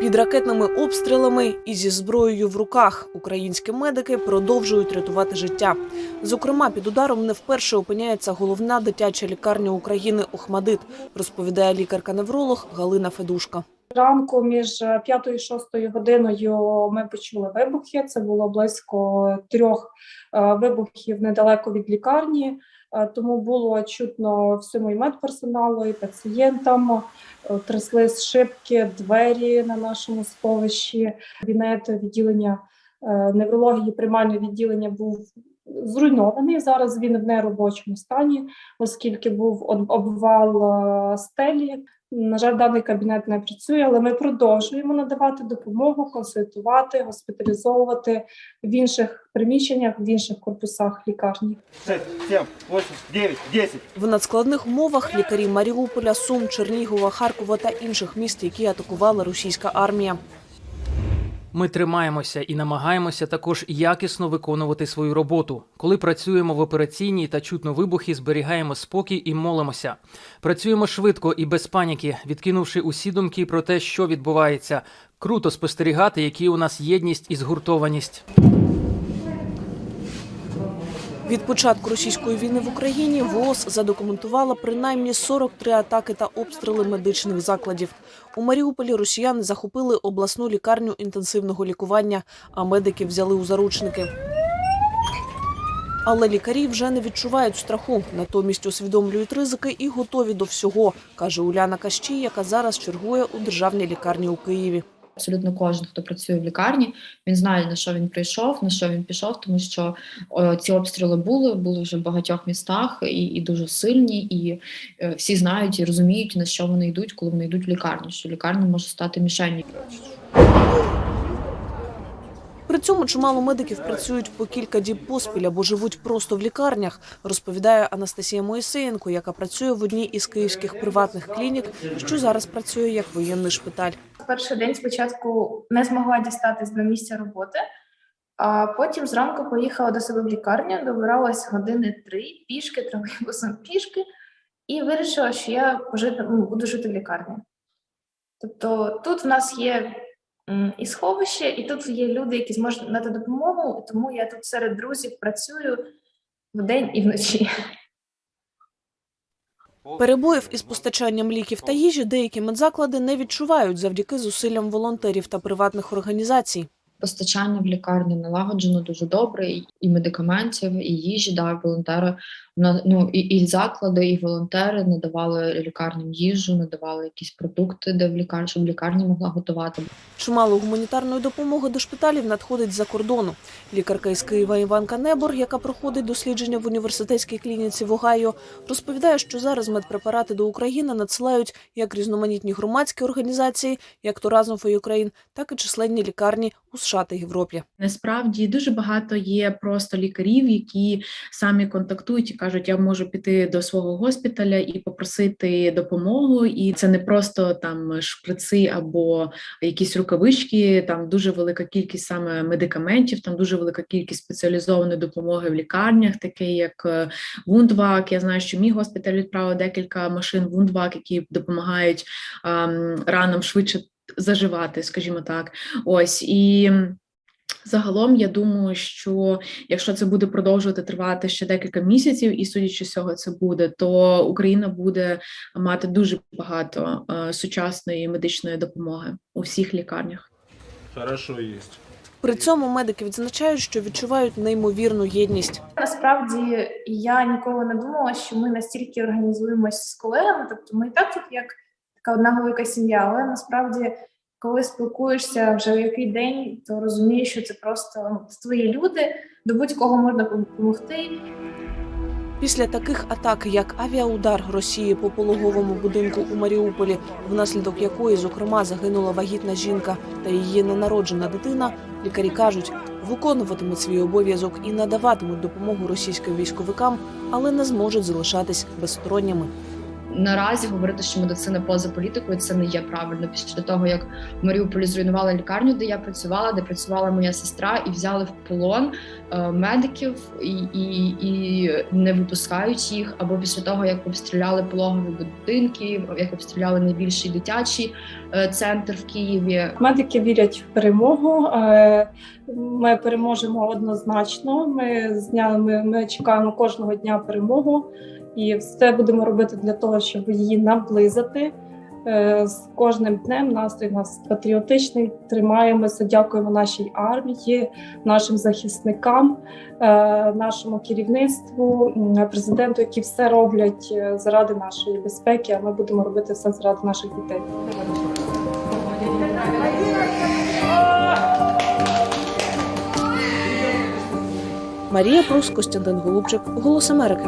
Під ракетними обстрілами і зі зброєю в руках українські медики продовжують рятувати життя. Зокрема, під ударом не вперше опиняється головна дитяча лікарня України Охмадит, розповідає лікарка-невролог Галина Федушка. Ранку між 5 і 6 годиною ми почули вибухи. Це було близько трьох е, вибухів недалеко від лікарні. Е, Тому було чутно всьому і медперсоналу, і пацієнтам. Е, Тряслись шибки, двері на нашому сховищі. Кабінет відділення е, неврології, приймальне відділення був зруйнований. Зараз він в неробочому стані, оскільки був обвал е, стелі. На жаль, даний кабінет не працює, але ми продовжуємо надавати допомогу, консультувати, госпіталізовувати в інших приміщеннях, в інших корпусах лікарні. 6, 7, 8, 9, 10. В надскладних умовах лікарі Маріуполя, Сум, Чернігова, Харкова та інших міст, які атакувала російська армія. Ми тримаємося і намагаємося також якісно виконувати свою роботу. Коли працюємо в операційній та чутно вибухи, зберігаємо спокій і молимося. Працюємо швидко і без паніки, відкинувши усі думки про те, що відбувається. Круто спостерігати, які у нас єдність і згуртованість. Від початку російської війни в Україні ВООЗ задокументувала принаймні 43 атаки та обстріли медичних закладів. У Маріуполі росіяни захопили обласну лікарню інтенсивного лікування, а медики взяли у заручники. Але лікарі вже не відчувають страху, натомість усвідомлюють ризики і готові до всього, каже Уляна Кащій, яка зараз чергує у державній лікарні у Києві. Абсолютно кожен, хто працює в лікарні, він знає на що він прийшов, на що він пішов, тому що о, ці обстріли були, були вже в багатьох містах і, і дуже сильні, і е, всі знають і розуміють, на що вони йдуть, коли вони йдуть в лікарню, що лікарня може стати мішенью. При цьому чимало медиків працюють по кілька діб поспіль або живуть просто в лікарнях, розповідає Анастасія Моїсеєнко, яка працює в одній із київських приватних клінік, що зараз працює як воєнний шпиталь. Перший день спочатку не змогла дістатись до місця роботи, а потім зранку поїхала до себе в лікарню, добиралась години три пішки, тролейбусом пішки, і вирішила, що я пожити, ну, буду жити в лікарні. Тобто тут в нас є і сховище, і тут є люди, які зможуть надати допомогу, тому я тут серед друзів працюю вдень і вночі. Перебоїв із постачанням ліків та їжі деякі медзаклади не відчувають завдяки зусиллям волонтерів та приватних організацій. Постачання в лікарні налагоджено дуже добре, і- і медикаментів, і їжі. Да, волонтери ну і, і заклади, і волонтери надавали лікарням їжу, надавали якісь продукти, де в лікарні, щоб лікарня могла готувати. Чимало гуманітарної допомоги до шпиталів надходить з-за кордону. Лікарка із Києва Іванка Небор, яка проходить дослідження в університетській клініці в Огайо, розповідає, що зараз медпрепарати до України надсилають як різноманітні громадські організації, як то разом for Ukraine, так і численні лікарні у США та Європі. Насправді дуже багато є просто лікарів, які самі контактують і кажуть, я можу піти до свого госпіталя і попросити допомогу. І це не просто там шприци або якісь рукавички. Там дуже велика кількість саме медикаментів, там дуже велика кількість спеціалізованої допомоги в лікарнях, таке як е, Вундвак. Я знаю, що мій госпіталь відправив декілька машин Вундвак, які допомагають ам, ранам швидше заживати, скажімо так. Ось і. Загалом, я думаю, що якщо це буде продовжувати тривати ще декілька місяців, і судячи з цього, це буде, то Україна буде мати дуже багато е, сучасної медичної допомоги у всіх лікарнях. Хорошо есть. При цьому медики відзначають, що відчувають неймовірну єдність. Насправді я ніколи не думала, що ми настільки організуємося з колегами. Тобто ми і так тут як така одна велика сім'я, але насправді, коли спілкуєшся вже в який день, то розумієш, що це просто ну, твої люди, до будь-кого можна допомогти. Після таких атак, як авіаудар Росії по пологовому будинку у Маріуполі, внаслідок якої, зокрема, загинула вагітна жінка та її ненароджена дитина, лікарі кажуть, виконуватимуть свій обов'язок і надаватимуть допомогу російським військовикам, але не зможуть залишатись безсторонніми. Наразі говорити, що медицина поза політикою це не є правильно. Після того як в зруйнували лікарню, де я працювала, де працювала моя сестра, і взяли в полон е, медиків і, і, і не випускають їх. Або після того як обстріляли пологові будинки, як обстріляли найбільший дитячий е, центр в Києві. Медики вірять в перемогу. Е, Ми переможемо однозначно. Ми зняли. Ми, ми чекаємо кожного дня перемогу, і все будемо робити для того, щоб її наблизити. Е, З кожним днем настрій у нас патріотичний. Тримаємося, дякуємо нашій армії, нашим захисникам, е, нашому керівництву, президенту, які все роблять е, заради нашої безпеки. А ми будемо робити все заради наших дітей. Марія Прус, Костянтин Голубчик, Голос Америки.